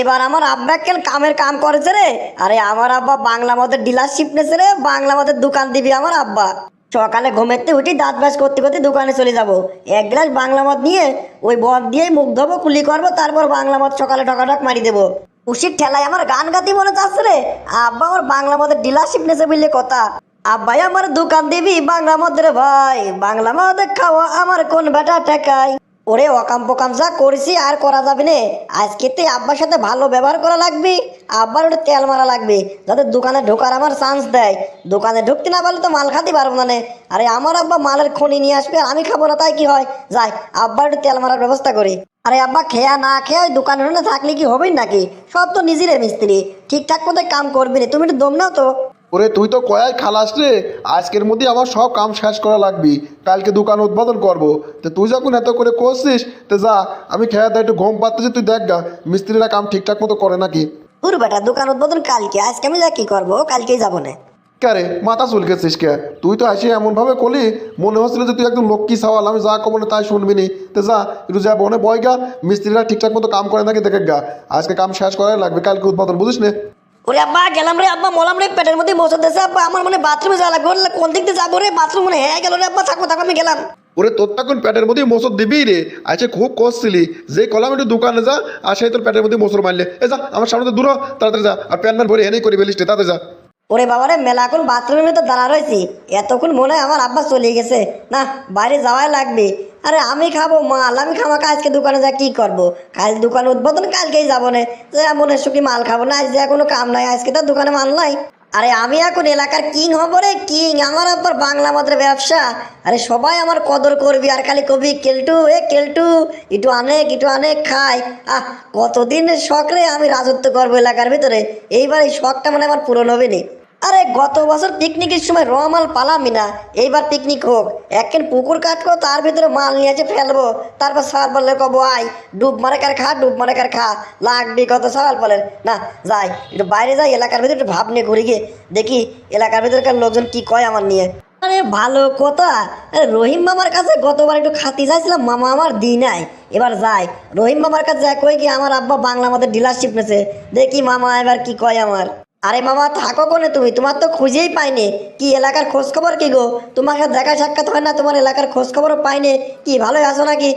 এবার আমার আব্বা কেন কামের কাম করেছে রে। আরে আমার আব্বা বাংলা মদের ডিলারশিপ নেছে রে। বাংলা মদের দোকান দিবি আমার আব্বা। সকালে ঘুমেতে উঠি দাঁত ব্রাশ করতে করতে দোকানে চলে যাব। এক গ্লাস বাংলা মদ নিয়ে ওই মদ দিয়েই মুখ ধোবো, কুলি করব, তারপর বাংলা মদ সকালে ঠকাঠক মারি দেবো। উশির ঠেলায় আমার গান গাতি মনে চাচ্ছে রে। আব্বা আমার বাংলা মদের ডিলারশিপ নেছে বললে কথা। আব্বাই আমার দোকান দিবি বাংলা মদ রে ভাই। বাংলা মদ খাওয়া আমার কোন বেটা ঠেকাই। ওরে অকাম পোকাম যা করেছি আর করা যাবে না। আজকে তুই আব্বার সাথে ভালো ব্যবহার করা লাগবে, আব্বার ওটা তেল মারা লাগবে, যাতে দোকানে ঢোকার আমার চান্স দেয়। দোকানে ঢুকতে না পারলে তো মাল খাতে পারব না আরে আমার আব্বা মালের খনি নিয়ে আসবে, আমি খাব না, তাই কি হয়? যাই আব্বার একটু তেল মারার ব্যবস্থা করি। আরে আব্বা, খেয়া না খেয়ে ওই দোকানে থাকলে কি হবেই নাকি? সব তো নিজের মিস্ত্রি। ঠিকঠাক মতো কাম করবি না। তুমি একটু দম নাও তো। ওরে তুই তো কয়াই খালাস রে। আজকের মধ্যে আমার সব কাম শেষ করা লাগবি। কালকে দোকান উদ্বোধন করব। তো তুই যখন এত করে করছিস তো যা আমি খেয়ে দেয় একটু ঘুম পাচ্ছি তুই দেখ গা মিস্ত্রিরা কাম ঠিকঠাক মতো করে নাকি? দূর বেটা দোকান উদ্বোধন কালকে। আজকে আমি যা কি করব কালকেই যাব না। কে মাথা চুলকেছিস কে? তুই তো আসি এমনভাবে করলি মনে হচ্ছিল যে তুই একদম লক্ষ্মী সওয়াল আমি যা কমো না তাই শুনবি নি। তো যা একটু যা বনে বয় গা মিস্ত্রিরা ঠিকঠাক মতো কাম করে নাকি দেখে গা। আজকে কাম শেষ করাই লাগবে কালকে উদ্বোধন বুঝিস নে? ওরে আব্বা গেলাম রে আব্বা মলাম রে পেটের মধ্যে মশা দেশে আব্বা আমার মনে বাথরুমে যাওয়া লাগবে। কোন দিক দিয়ে যাব রে? বাথরুম মনে হ্যাঁ গেল রে আব্বা থাকব থাকব আমি গেলাম। ওরে তোর তখন পেটের মধ্যে মোসর দিবি রে। আচ্ছা খুব কষছিলি যে কলাম একটু দোকানে যা আর সেই তোর পেটের মধ্যে মোসর মারলে। এ যা আমার সামনে তো দূর তাড়াতাড়ি যা। আর প্যান ভরে এনেই করি বেলিস তাড়াতাড়ি যা। ওরে বাবা রে মেলা এখন বাথরুমে তো দাঁড়া রয়েছি। এতক্ষণ মনে হয় আমার আব্বা চলে গেছে। না বাইরে যাওয়াই লাগবে। আরে আমি খাব, মাল। আমি খামাকা আজকে দোকানে যা কি করব? কাল দোকান উদ্বোধন, কালকেই যাব না। যে মনে সুখী মাল খাব না? আজ যে কোনো কাম নাই, আজকে তো দোকানে মাল নাই। আরে আমি এখন এলাকার কিং হব রে, কিং। আমার আবার বাংলা মাত্র ব্যবসা। আরে সবাই আমার কদর করবি, আর খালি কবি, কেলটু, এ কেলটু। একটু অনেক একটু অনেক খাই আহ, কতদিনের শখ রে আমি রাজত্ব করব এলাকার ভিতরে। এইবার এই শখটা মানে আমার পূরণ হবে নি। আরে, গত বছর পিকনিকের সময় র মাল পালামি না। এইবার পিকনিক হোক। একদিন পুকুর কাটবো, তার ভিতরে মাল নিয়ে এসে ফেলব। তারপর সার বললে, কবো আই ডুব মারে কার খা, ডুব মারে কার খা। লাগবি কত? সওয়াল বলেন, না, যাই, একটু বাইরে যাই, এলাকার ভিতরে একটু ভাব নিয়ে ঘুরে গিয়ে দেখি, এলাকার ভিতরকার লোকজন কি কয় আমার নিয়ে? আরে, ভালো কথা। আরে, রহিম মামার কাছে গতবার একটু খাতি চাইছিলাম, মামা আমার দি নাই। এবার যাই, রহিম মামার কাছে কই কি আমার আব্বা বাংলা মধ্যে ডিলারশিপ নেছে। দেখি মামা এবার কি কয় আমার। আরে মামা, থাকো কোনে তুমি? তোমার তো খুঁজেই পাইনি। কি এলাকার খোঁজ খবর কি গো? তোমাকে দেখা সাক্ষাৎ হয় না, তোমার এলাকার খোঁজ খবরও পাইনি। কি, ভালোই আছো নাকি?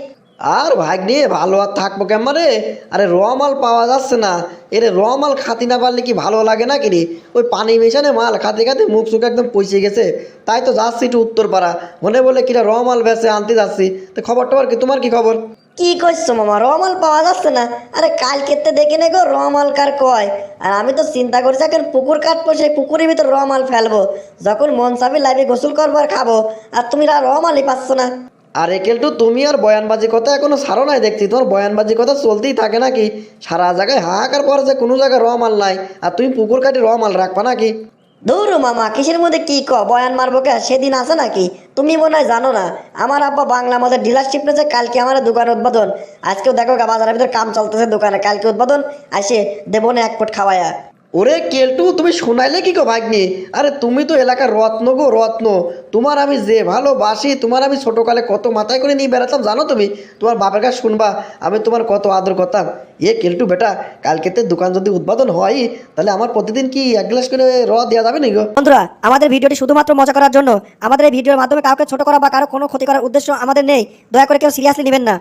আর ভাগ্নে, ভালো আর থাকব কেমন রে? আরে র মাল পাওয়া যাচ্ছে না। এরে র মাল খাতি না পারলে কি ভালো লাগে না কি রে? ওই পানি মেশানে মাল খাতে খাতে মুখ চুখ একদম পচে গেছে। তাই তো যাচ্ছি একটু উত্তরপাড়া। মনে বলে কিরা র মাল বেচে আনতে যাচ্ছি। তো খবর টবর কি? তোমার কি খবর? কি করছ মামা? রমাল পাওয়া যাচ্ছে না। আরে কালকেতে দেখে নে গো রমাল কার কয়। আর আমি তো চিন্তা করছি এখন পুকুর কাটবো, সেই পুকুরের ভিতর রমাল ফেলব। যখন মন চাবি লাইবে গোসল করব আর খাব। আর তুমি আর রমালই পাচ্ছ না। আর একেলটু তুমি আর বয়ানবাজি কথা এখনও সারো নাই। দেখছি তোমার বয়ানবাজি কথা চলতেই থাকে নাকি? সারা জায়গায় হাহাকার পর যে কোনো জায়গায় র মাল নাই। আর তুমি পুকুর কাটি র মাল রাখবা নাকি? দৌড়ো মামা, কিসের মধ্যে কি ক? বয়ান মারবো কে? সেদিন আছে নাকি? তুমি মনে হয় জানো না। আমার আব্বা বাংলা আমাদের ডিলারশিপ রয়েছে কালকে আমার দোকান উদ্বোধন। আজকেও দেখো বাজারের ভিতরে কাম চলতেছে দোকানে, কালকে উদ্বোধন, আসে দেবো না এক ফুট খাওয়ায়া। ওরে কেলটু, তুমি শোনাইলে কি গো ভাগ্নি? আরে তুমি তো এলাকার রত্ন গো, রত্ন। তোমার আমি যে ভালোবাসি, তোমার আমি ছোটোকালে কত মাথায় করে নিয়ে বেড়াতাম, জানো তুমি? তোমার বাপের কাছে শুনবা, আমি তোমার কত আদর করতাম। এ কেলটু বেটা, কালকেতে দোকান যদি উদ্বোধন হয়, তাহলে আমার প্রতিদিন কি এক গ্লাস করে র দেওয়া যাবে নাকি বন্ধুরা, আমাদের ভিডিওটি শুধুমাত্র মজা করার জন্য, আমাদের এই ভিডিওর মাধ্যমে কাউকে ছোট করা বা কারও কোনো ক্ষতি করার উদ্দেশ্য আমাদের নেই। দয়া করে কেউ সিরিয়াসলি নেবেন না।